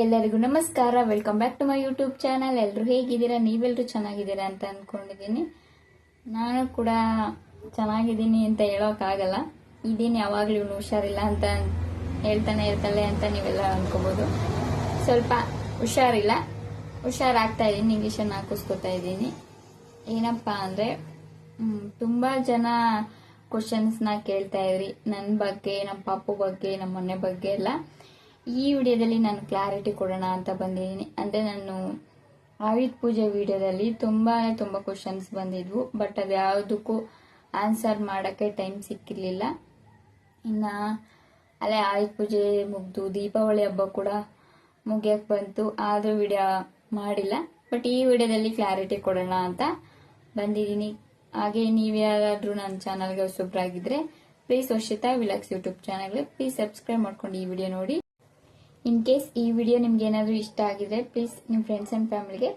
ಎಲ್ಲರಿಗೂ ನಮಸ್ಕಾರ. Welcome back to my YouTube channel ಎಲ್ಲರೂ ಹೇಗಿದ್ದೀರಾ? ನೀವೆಲ್ಲರೂ ಚೆನ್ನಾಗಿದ್ದೀರಾ ಅಂತ ಅಂದ್ಕೊಂಡಿದ್ದೀನಿ ನಾನು ಕೂಡ ಚೆನ್ನಾಗಿದ್ದೀನಿ ಅಂತ ಹೇಳೋಕ್ಕಾಗಲ್ಲ. ಇದೇನು ಯಾವಾಗಲೂ ಇವನು ಹುಷಾರಿಲ್ಲ ಅಂತ ಹೇಳ್ತಾನೆ ಇರ್ತಾಳೆ ಅಂತ ನೀವೆಲ್ಲ ಅಂದ್ಕೋಬೋದು ಸ್ವಲ್ಪ ಹುಷಾರಿಲ್ಲ. ಹುಷಾರಾಗ್ತಾ ಇದ್ದೀನಿ. ಇಂಗ್ಲೀಷನ್ನು ಹಾಕಿಸ್ಕೊತಾ ಇದ್ದೀನಿ. ಏನಪ್ಪ ಅಂದರೆ ತುಂಬ ಜನ ಕ್ವಶನ್ಸ್ನ ಕೇಳ್ತಾ ಇದ್ರಿ. ನನ್ನ ಬಗ್ಗೆ ನಮ್ಮ ಪಾಪು ಬಗ್ಗೆ ನಮ್ಮ ಮನೆ ಬಗ್ಗೆ ಎಲ್ಲ. ಈ ವಿಡಿಯೋದಲ್ಲಿ ನಾನು ಕ್ಲಾರಿಟಿ ಕೊಡೋಣ ಅಂತ ಬಂದಿದ್ದೀನಿ. ಅಂದರೆ ನಾನು ಆಯುಧ ಪೂಜೆ ವಿಡಿಯೋದಲ್ಲಿ ತುಂಬಾ ತುಂಬ ಕ್ವಶನ್ಸ್ ಬಂದಿದ್ವು ಬಟ್ ಅದು ಯಾವುದಕ್ಕೂ ಆನ್ಸರ್ ಮಾಡೋಕ್ಕೆ ಟೈಮ್ ಸಿಕ್ಕಿರಲಿಲ್ಲ. ಇನ್ನು ಅಲ್ಲೇ ಆಯುಧ ಪೂಜೆ ಮುಗ್ದು, ದೀಪಾವಳಿ ಹಬ್ಬ ಕೂಡ ಮುಗಿಯಕ್ಕೆ ಬಂತು, ಆದರೂ ವಿಡಿಯೋ ಮಾಡಿಲ್ಲ. ಬಟ್ ಈ ವಿಡಿಯೋದಲ್ಲಿ ಕ್ಲಾರಿಟಿ ಕೊಡೋಣ ಅಂತ ಬಂದಿದ್ದೀನಿ. ಹಾಗೆ ನೀವು ಯಾರಾದರೂ ನನ್ನ ಚಾನಲ್ಗೆ ಹೊಸಬ್ರಾಗಿದ್ದರೆ ಪ್ಲೀಸ್ ವರ್ಷಿತಾ ವಿಲಾಕ್ಸ್ ಯೂಟ್ಯೂಬ್ ಚಾನಲ್ಗೆ ಪ್ಲೀಸ್ ಸಬ್ಸ್ಕ್ರೈಬ್ ಮಾಡ್ಕೊಂಡು ಈ ವಿಡಿಯೋ ನೋಡಿ. ಇನ್ ಕೇಸ್ ಈ ವಿಡಿಯೋ ನಿಮ್ಗೆ ಏನಾದರೂ ಇಷ್ಟ ಆಗಿದ್ರೆ ಪ್ಲೀಸ್ ನಿಮ್ಮ ಫ್ರೆಂಡ್ಸ್ ಆ್ಯಂಡ್ ಫ್ಯಾಮಿಲಿಗೆ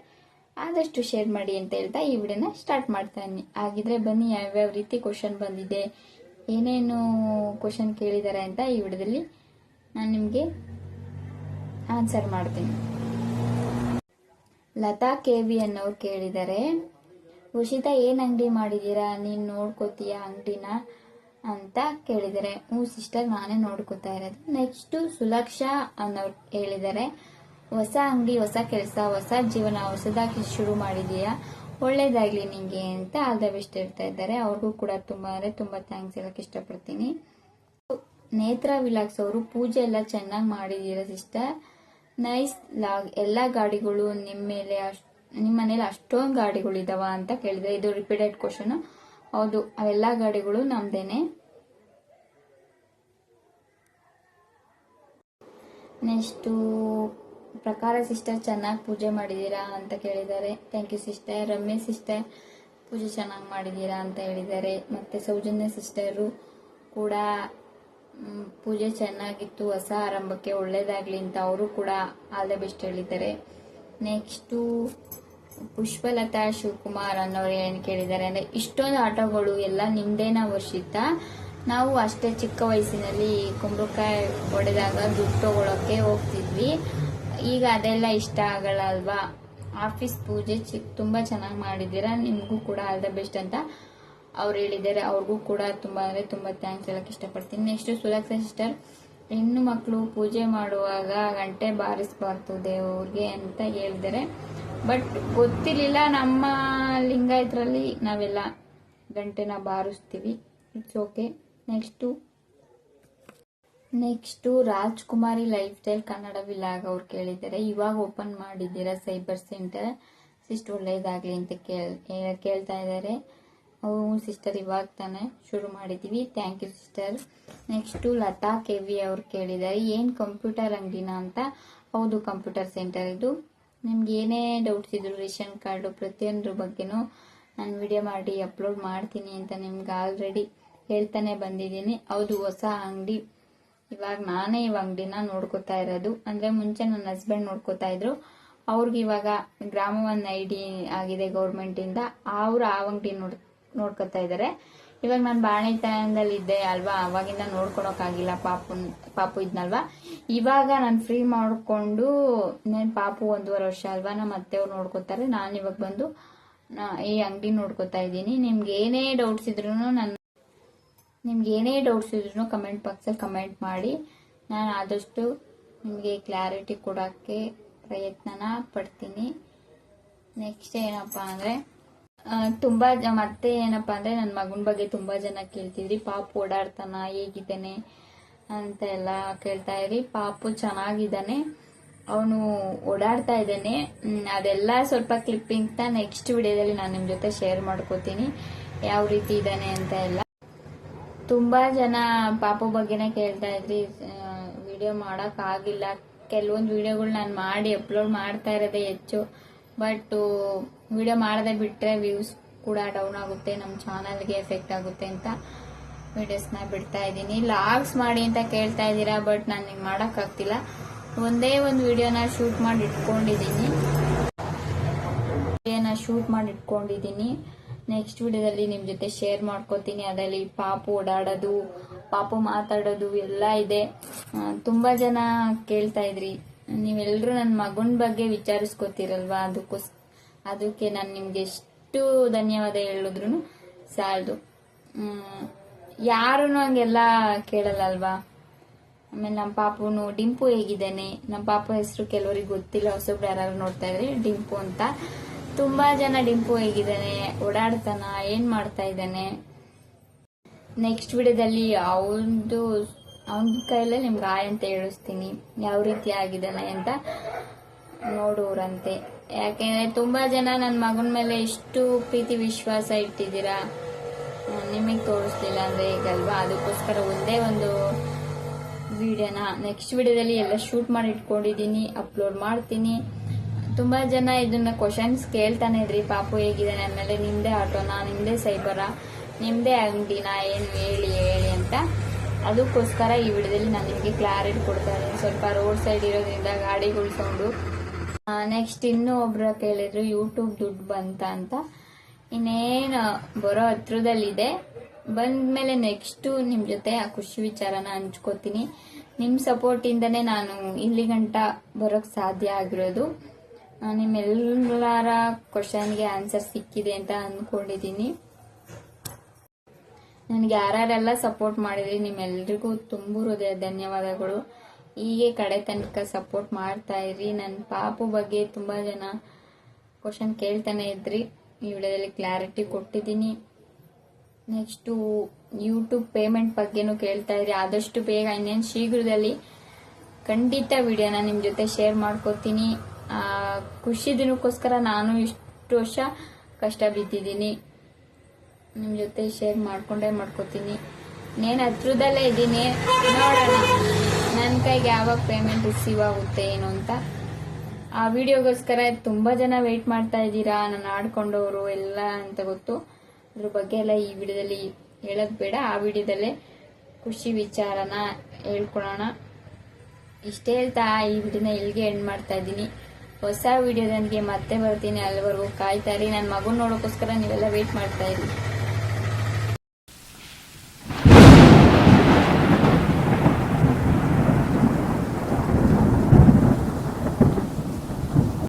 ಆದಷ್ಟು ಶೇರ್ ಮಾಡಿ ಅಂತ ಹೇಳ್ತಾ ಈ ವಿಡಿಯೋನ ಸ್ಟಾರ್ಟ್ ಮಾಡ್ತಾ ಇದ್ದೀನಿ ಹಾಗಿದ್ರೆ ಬನ್ನಿ, ಯಾವ್ಯಾವ ರೀತಿ ಕ್ವಶನ್ ಬಂದಿದೆ, ಏನೇನು ಕ್ವಶನ್ ಕೇಳಿದ್ದಾರೆ ಅಂತ ಈ ವಿಡಿಯೋದಲ್ಲಿ ನಾನು ನಿಮಗೆ ಆನ್ಸರ್ ಮಾಡ್ತೀನಿ. ಲತಾ ಕೆ ವಿ ಅನ್ನೋರು ಕೇಳಿದ್ದಾರೆ ಉಷಿತಾ, ಏನ್ ಅಂಗಡಿ ಮಾಡಿದೀರಾ? ನೀನು ನೋಡ್ಕೋತೀಯ ಅಂಗಡಿನ? ಅಂತ ಕೇಳಿದರೆ, ಹ್ಞೂ ಸಿಸ್ಟರ್, ನಾನೇ ನೋಡ್ಕೋತಾ ಇರೋದು. ನೆಕ್ಸ್ಟ್ ಸುಲಕ್ಷಾ ಅನ್ನೋರು ಹೇಳಿದ್ದಾರೆ ಹೊಸ ಅಂಗಡಿ, ಹೊಸ ಕೆಲಸ, ಹೊಸ ಜೀವನ, ಹೊಸದಾಗಿ ಶುರು ಮಾಡಿದೀಯಾ ಒಳ್ಳೇದಾಗ್ಲಿ ನಿಮಗೆ ಅಂತ ಆಲ್ ದ ಬೆಸ್ಟ್ ಹೇಳ್ತಾ ಇದ್ದಾರೆ. ಅವ್ರಿಗೂ ಕೂಡ ತುಂಬಾ ಅಂದ್ರೆ ತುಂಬಾ ಥ್ಯಾಂಕ್ಸ್ ಹೇಳಕ್ ಇಷ್ಟಪಡ್ತೀನಿ. ನೇತ್ರ ವಿಲಾಕ್ಸ್ ಅವರು, ಪೂಜೆ ಎಲ್ಲ ಚೆನ್ನಾಗಿ ಮಾಡಿದೀರ ಸಿಸ್ಟರ್? ನೈಸ್ ಲಾಗ್, ಎಲ್ಲ ಗಾಡಿಗಳು ನಿಮ್ಮ ಮೇಲೆ ಅಷ್ಟು ನಿಮ್ಮ ಮನೇಲಿ ಅಷ್ಟೊಂದು ಗಾಡಿಗಳು ಇದಾವ ಅಂತ ಕೇಳಿದ್ರೆ, ಇದು ರಿಪೀಟೆಡ್ ಕ್ವಶನ್ ಹೌದು, ಅವೆಲ್ಲ ಗಾಡಿಗಳು ನಮ್ದೇನೆ. ನೆಕ್ಸ್ಟು, ಪ್ರಕಾರ ಸಿಸ್ಟರ್ ಚೆನ್ನಾಗಿ ಪೂಜೆ ಮಾಡಿದ್ದೀರಾ ಅಂತ ಕೇಳಿದ್ದಾರೆ. Thank you sister. Ramya sister, ಪೂಜೆ ಚೆನ್ನಾಗಿ ಮಾಡಿದ್ದೀರಾ ಅಂತ ಹೇಳಿದ್ದಾರೆ. ಮತ್ತು ಸೌಜನ್ಯ ಸಿಸ್ಟರು ಕೂಡ ಪೂಜೆ ಚೆನ್ನಾಗಿತ್ತು, ಹೊಸ ಆರಂಭಕ್ಕೆ ಒಳ್ಳೇದಾಗಲಿ ಅಂತ ಅವರು ಕೂಡ ಆಲ್ ದ ಬೆಸ್ಟ್ ಹೇಳಿದ್ದಾರೆ. ನೆಕ್ಸ್ಟು ಪುಷ್ಪಲತಾ ಶಿವಕುಮಾರ್ ಅನ್ನೋರು ಏನು ಕೇಳಿದ್ದಾರೆ ಅಂದ್ರೆ, ಇಷ್ಟೊಂದು ಆಟೋಗಳು ಎಲ್ಲ ನಿಮ್ದೇನ ವರ್ಷಿತ ನಾವು ಅಷ್ಟೇ ಚಿಕ್ಕ ವಯಸ್ಸಿನಲ್ಲಿ ಕುಂಬಳಕಾಯಿ ಹೊಡೆದಾಗ ದುಡ್ಡು ತಗೊಳಕ್ಕೆ ಹೋಗ್ತಿದ್ವಿ. ಈಗ ಅದೆಲ್ಲ ಇಷ್ಟ ಆಗಲ್ಲ ಅಲ್ವಾ ಆಫೀಸ್ ಪೂಜೆ ಚಿಕ್ ತುಂಬಾ ಚೆನ್ನಾಗಿ ಮಾಡಿದ್ದೀರಾ? ನಿಮಗೂ ಕೂಡ ಆಲ್ ದ ಬೆಸ್ಟ್ ಅಂತ ಅವ್ರು ಹೇಳಿದ್ದಾರೆ. ಅವ್ರಿಗೂ ಕೂಡ ತುಂಬ ಅಂದ್ರೆ ತುಂಬ ಥ್ಯಾಂಕ್ಸ್ ಹೇಳಕ್ ಇಷ್ಟಪಡ್ತೀನಿ. ನೆಕ್ಸ್ಟ್ ಸುಲಕ್ಷ ಸಿಸ್ಟರ್ ಹೆಣ್ಣು ಮಕ್ಕಳು ಪೂಜೆ ಮಾಡುವಾಗ ಗಂಟೆ ಬಾರಿಸಬಾರ್ದು ದೇವ್ರಿಗೆ ಅಂತ ಹೇಳಿದ್ದಾರೆ. ಬಟ್ ಗೊತ್ತಿರಲಿಲ್ಲ, ನಮ್ಮ ಲಿಂಗಾಯತರಲ್ಲಿ ನಾವೆಲ್ಲ ಗಂಟೆನ ಬಾರಿಸ್ತೀವಿ. It's okay next next Rajkumari lifestyle Kannada vlog ಅವ್ರು ಕೇಳಿದ್ದಾರೆ. ಇವಾಗ ಓಪನ್ ಮಾಡಿದ್ದೀರಾ ಸೈಬರ್ ಸೆಂಟರ್ ಸಿಸ್ಟರ್ ಒಳ್ಳೇದಾಗ್ಲಿ ಅಂತ ಕೇಳ್ ಕೇಳ್ತಾ ಇದ್ದಾರೆ. ಅವು ಸಿಸ್ಟರ್ ಇವಾಗ ತಾನೇ ಶುರು ಮಾಡಿದ್ದೀವಿ. Thank you sister next Latha K V ಅವ್ರು ಕೇಳಿದ್ದಾರೆ. ಏನು ಕಂಪ್ಯೂಟರ್ ಅಂಗಡಿನ ಅಂತ? ಹೌದು ಕಂಪ್ಯೂಟರ್ ಸೆಂಟರ್ ಇದು. ನಿಮ್ಗೆ ಏನೇ ಡೌಟ್ಸ್ ಇದ್ರು ರೇಷನ್ ಕಾರ್ಡು ಪ್ರತಿಯೊಂದ್ರ ಬಗ್ಗೆನೂ ನಾನು ವಿಡಿಯೋ ಮಾಡಿ ಅಪ್ಲೋಡ್ ಮಾಡ್ತೀನಿ ಅಂತ ನಿಮ್ಗೆ ಆಲ್ರೆಡಿ ಹೇಳ್ತಾನೆ ಬಂದಿದ್ದೀನಿ. ಹೌದು, ಹೊಸ ಅಂಗಡಿ. ಇವಾಗ ನಾನೇ ಈ ಅಂಗಡಿನ ನೋಡ್ಕೋತಾ ಇರೋದು. ಅಂದ್ರೆ ಮುಂಚೆ ನನ್ನ ಹಸ್ಬೆಂಡ್ ನೋಡ್ಕೋತಾ ಇದ್ರು. ಅವ್ರಿಗೆ ಇವಾಗ ಗ್ರಾಮ ಒನ್ ಐ ಡಿ ಆಗಿದೆ ಗೌರ್ಮೆಂಟ್ ಇಂದ. ಅವ್ರು ಆ ಅಂಗಡಿ ನೋಡ್, ನೋಡ್ಕೋತಾ ಇದ್ದಾರೆ ಇವಾಗ ನಾನು ಬಾಣಿತನದಲ್ಲಿ ಇದ್ದೆ ಅಲ್ವಾ? ಅವಾಗಿಂದ ನೋಡ್ಕೊಳಕ್ಕಾಗಿಲ್ಲ ಪಾಪು ಪಾಪು ಇದ್ನಲ್ವಾ? ಇವಾಗ ನಾನು ಫ್ರೀ ಮಾಡಿಕೊಂಡು ನಾನು ಪಾಪು ಒಂದೂವರೆ ವರ್ಷ ಅಲ್ವಾ ನಮ್ಮ ಅತ್ತೆಯವ್ರು ನೋಡ್ಕೋತಾರೆ. ನಾನು ಇವಾಗ ಬಂದು ಈ ಅಂಗಡಿ ನೋಡ್ಕೋತಾ ಇದ್ದೀನಿ. ನಿಮ್ಗೆ ಏನೇ ಡೌಟ್ಸ್ ಇದ್ರು ನಾನು, ನಿಮ್ಗೆ ಏನೇ ಡೌಟ್ಸ್ ಇದ್ರೂ ಕಮೆಂಟ್ ಬಾಕ್ಸಲ್ಲಿ ಕಮೆಂಟ್ ಮಾಡಿ. ನಾನು ಆದಷ್ಟು ನಿಮಗೆ ಕ್ಲಾರಿಟಿ ಕೊಡೋಕ್ಕೆ ಪ್ರಯತ್ನನ ಪಡ್ತೀನಿ. ನೆಕ್ಸ್ಟ್ ಏನಪ್ಪ ಅಂದರೆ ತುಂಬ ಮತ್ತೆ ಏನಪ್ಪ ಅಂದರೆ ನನ್ನ ಮಗನ ಬಗ್ಗೆ ತುಂಬ ಜನ ಕೇಳ್ತಿದ್ರಿ. ಪಾಪು ಓಡಾಡ್ತಾನ, ಹೇಗಿದ್ದಾನೆ? ಅಂತ ಎಲ್ಲ ಕೇಳ್ತಾ ಇದ್ರಿ ಪಾಪು ಚೆನ್ನಾಗಿದ್ದಾನೆ. ಅವನು ಓಡಾಡ್ತಾ ಇದ್ದಾನೆ. ಅದೆಲ್ಲ ಸ್ವಲ್ಪ ಕ್ಲಿಪ್ಪಿಂಗ್ನ ನೆಕ್ಸ್ಟ್ ವಿಡಿಯೋದಲ್ಲಿ ನಾನು ನಿಮ್ಮ ಜೊತೆ ಶೇರ್ ಮಾಡ್ಕೋತೀನಿ. ಯಾವ ರೀತಿ ಇದ್ದಾನೆ ಅಂತ ಎಲ್ಲ. ತುಂಬಾ ಜನ ಪಾಪು ಬಗ್ಗೆನೇ ಕೇಳ್ತಾ ಇದ್ರಿ. ವಿಡಿಯೋ ಮಾಡಕ್ ಆಗಿಲ್ಲ. ಕೆಲವೊಂದು ವಿಡಿಯೋಗಳು ನಾನು ಮಾಡಿ ಅಪ್ಲೋಡ್ ಮಾಡ್ತಾ ಇರೋದೇ ಹೆಚ್ಚು. ಬಟ್ ವಿಡಿಯೋ ಮಾಡದೆ ಬಿಟ್ರೆ ವ್ಯೂಸ್ ಕೂಡ ಡೌನ್ ಆಗುತ್ತೆ. ನಮ್ಮ ಚಾನಲ್ಗೆ ಎಫೆಕ್ಟ್ ಆಗುತ್ತೆ ಅಂತ. ವಿಡಿಯೋಸ್ನ ಬಿಡ್ತಾ ಇದ್ದೀನಿ. ಲಾಗ್ಸ್ ಮಾಡಿ ಅಂತ ಕೇಳ್ತಾ ಇದ್ದೀರಾ, ಬಟ್ ನಾನು ಹಿಂಗೆ ಮಾಡೋಕ್ಕಾಗ್ತಿಲ್ಲ. ಒಂದೇ ಒಂದು ವಿಡಿಯೋನ ಶೂಟ್ ಮಾಡಿ ಇಟ್ಕೊಂಡಿದ್ದೀನಿ. ವಿಡಿಯೋನ ಶೂಟ್ ಮಾಡಿ ಇಟ್ಕೊಂಡಿದ್ದೀನಿ. ನೆಕ್ಸ್ಟ್ ವಿಡಿಯೋದಲ್ಲಿ ನಿಮ್ಮ ಜೊತೆ ಶೇರ್ ಮಾಡ್ಕೋತೀನಿ. ಅದರಲ್ಲಿ ಪಾಪು ಓಡಾಡೋದು, ಪಾಪು ಮಾತಾಡೋದು ಎಲ್ಲ ಇದೆ. ತುಂಬಾ ಜನ ಕೇಳ್ತಾ ಇದ್ರಿ. ನೀವೆಲ್ಲರೂ ನನ್ನ ಮಗನ ಬಗ್ಗೆ ವಿಚಾರಿಸ್ಕೋತಿರಲ್ವಾ? ಅದಕ್ಕೋಸ್, ಅದಕ್ಕೆ ನಾನು ನಿಮ್ಗೆ ಎಷ್ಟು ಧನ್ಯವಾದ ಹೇಳಿದ್ರು ಸಾಲದು. ಯಾರು ಹಂಗೆಲ್ಲ ಕೇಳಲ್ಲ ಅಲ್ವಾ ಆಮೇಲೆ ನಮ್ಮ ಪಾಪುನು ಡಿಂಪು ಹೇಗಿದ್ದಾನೆ? ನಮ್ಮ ಪಾಪು ಹೆಸರು ಕೆಲವರಿಗೆ ಗೊತ್ತಿಲ್ಲ, ಹೊಸಬ್ರು ಯಾರು ನೋಡ್ತಾ ಇದ್ರೆ ಡಿಂಪು ಅಂತ. ತುಂಬಾ ಜನ ಡಿಂಪು ಹೇಗಿದ್ದಾನೆ, ಓಡಾಡ್ತಾನ, ಏನ್ ಮಾಡ್ತಾ ಇದ್ದಾನೆ? ನೆಕ್ಸ್ಟ್ ವಿಡಿಯೋದಲ್ಲಿ ಅವನದು, ಅವನ ಕೈಯಲ್ಲೇ ನಿಮ್ಗೆ ಆಯ್ ಅಂತ ಹೇಳಿಸ್ತೀನಿ. ಯಾವ ರೀತಿ ಆಗಿದ್ದಾನೆ ಅಂತ ನೋಡೋರಂತೆ. ಯಾಕೆಂದ್ರೆ ತುಂಬಾ ಜನ ನನ್ನ ಮಗನ ಮೇಲೆ ಎಷ್ಟು ಪ್ರೀತಿ ವಿಶ್ವಾಸ ಇಟ್ಟಿದ್ದೀರಾ? ನಿಮಗೆ ತೋರಿಸ್ಲಿಲ್ಲ ಅಂದ್ರೆ ಈಗಲ್ವಾ? ಅದಕ್ಕೋಸ್ಕರ ಒಂದೇ ಒಂದು ವಿಡಿಯೋನ ನೆಕ್ಸ್ಟ್ ವಿಡಿಯೋದಲ್ಲಿ ಎಲ್ಲ ಶೂಟ್ ಮಾಡಿ ಇಟ್ಕೊಂಡಿದ್ದೀನಿ ಅಪ್ಲೋಡ್ ಮಾಡ್ತೀನಿ. ತುಂಬಾ ಜನ ಇದನ್ನ ಕ್ವಶನ್ಸ್ ಕೇಳ್ತಾನೆ ಇದ್ರಿ. ಪಾಪು ಹೇಗಿದ್ದಾನೆ ಆಮೇಲೆ ನಿಮ್ದೇ ಆಟೋನ, ನಿಮ್ದೇ ಸೈಬರ ನಿಮ್ದೇ ಅಂಗಡಿನ ಏನು ಹೇಳಿ ಹೇಳಿ ಅಂತ. ಅದಕ್ಕೋಸ್ಕರ ಈ ವಿಡಿಯೋದಲ್ಲಿ ನಾನು ನಿಮಗೆ ಕ್ಲಾರಿಟಿ ಕೊಡ್ತಾ ಸ್ವಲ್ಪ ರೋಡ್ ಸೈಡ್ ಇರೋದ್ರಿಂದ ಗಾಡಿಗಳು ಸೌಂಡು. ನೆಕ್ಸ್ಟ್ ಇನ್ನೂ ಒಬ್ರು ಕೇಳಿದ್ರು ಯೂಟ್ಯೂಬ್ ದುಡ್ಡು ಬಂತ ಅಂತ. ಇನ್ನೇನು ಬರೋ ಹತ್ರದಲ್ಲಿದೆ. ಬಂದ್ಮೇಲೆ ನೆಕ್ಸ್ಟು ನಿಮ್ಮ ಜೊತೆ ಆ ಖುಷಿ ವಿಚಾರನ ಹಂಚ್ಕೋತೀನಿ. ನಿಮ್ಮ ಸಪೋರ್ಟಿಂದನೇ ನಾನು ಇಲ್ಲಿ ಗಂಟ ಬರೋಕ್ಕೆ ಸಾಧ್ಯ ಆಗಿರೋದು. ನಿಮ್ಮೆಲ್ಲರ ಕ್ವಶನ್ಗೆ ಆನ್ಸರ್ ಸಿಕ್ಕಿದೆ ಅಂತ ಅಂದ್ಕೊಂಡಿದ್ದೀನಿ ನನಗೆ ಯಾರ್ಯಾರೆಲ್ಲ ಸಪೋರ್ಟ್ ಮಾಡಿದ್ರಿ ನಿಮ್ಮೆಲ್ರಿಗೂ ತುಂಬ ಹೃದಯ ಧನ್ಯವಾದಗಳು. ಹೀಗೆ ಕಡೆ ತನಕ ಸಪೋರ್ಟ್ ಮಾಡ್ತಾ ಇರಿ ನನ್ನ ಪಾಪು ಬಗ್ಗೆ ತುಂಬಾ ಜನ ಕ್ವಶನ್ ಕೇಳ್ತಾನೆ ಇದ್ರಿ. ಈ ವಿಡಿಯೋದಲ್ಲಿ ಕ್ಲಾರಿಟಿ ಕೊಟ್ಟಿದ್ದೀನಿ. ನೆಕ್ಸ್ಟು ಯೂಟ್ಯೂಬ್ ಪೇಮೆಂಟ್ ಬಗ್ಗೆನೂ ಕೇಳ್ತಾ ಇದ್ರಿ ಆದಷ್ಟು ಬೇಗ, ಇನ್ನೇನು ಶೀಘ್ರದಲ್ಲಿ ಖಂಡಿತ ವಿಡಿಯೋನ ನಿಮ್ಮ ಜೊತೆ ಶೇರ್ ಮಾಡ್ಕೋತೀನಿ ಖುಷಿ ದಿನಕ್ಕೋಸ್ಕರ ನಾನು ಇಷ್ಟು ವರ್ಷ ಕಷ್ಟ ಬಿದ್ದಿದ್ದೀನಿ. ನಿಮ್ಮ ಜೊತೆ ಶೇರ್ ಮಾಡ್ಕೊಂಡೇ ಮಾಡ್ಕೋತೀನಿ ನೇನು ಹತ್ರದಲ್ಲೇ ಇದ್ದೀನಿ. ನೋಡೋಣ. ನನ್ನ ಕೈಗೆ ಯಾವಾಗ ಪೇಮೆಂಟ್ ರಿಸೀವ್ ಆಗುತ್ತೆ, ಏನು ಅಂತ. ಆ ವಿಡಿಯೋಗೋಸ್ಕರ ತುಂಬಾ ಜನ ವೆಯ್ಟ್ ಮಾಡ್ತಾ ಇದ್ದೀರಾ? ನಾನು ಆಡ್ಕೊಂಡವರು ಎಲ್ಲ ಅಂತ ಗೊತ್ತು. ಅದ್ರ ಬಗ್ಗೆ ಎಲ್ಲ ಈ ವಿಡಿಯೋದಲ್ಲಿ ಹೇಳೋದು ಬೇಡ. ಆ ವಿಡಿಯೋದಲ್ಲೇ ಖುಷಿ ವಿಚಾರನ ಹೇಳ್ಕೊಳೋಣ ಇಷ್ಟೇ ಹೇಳ್ತಾ ಈ ವಿಡಿಯೋನ ಇಲ್ಲಿಗೆ ಎಂಡ್ ಮಾಡ್ತಾ ಇದ್ದೀನಿ. ಹೊಸ ವಿಡಿಯೋದೊಂದಿಗೆ ಮತ್ತೆ ಬರ್ತೀನಿ. ಅಲ್ಲಿವರೆಗೂ ಕಾಯ್ತಾ ಇರಿ. ನನ್ನ ಮಗು ನೋಡೋಕ್ಕೋಸ್ಕರ ನೀವೆಲ್ಲ ವೆಯ್ಟ್ ಮಾಡ್ತಾ ಇರಿ.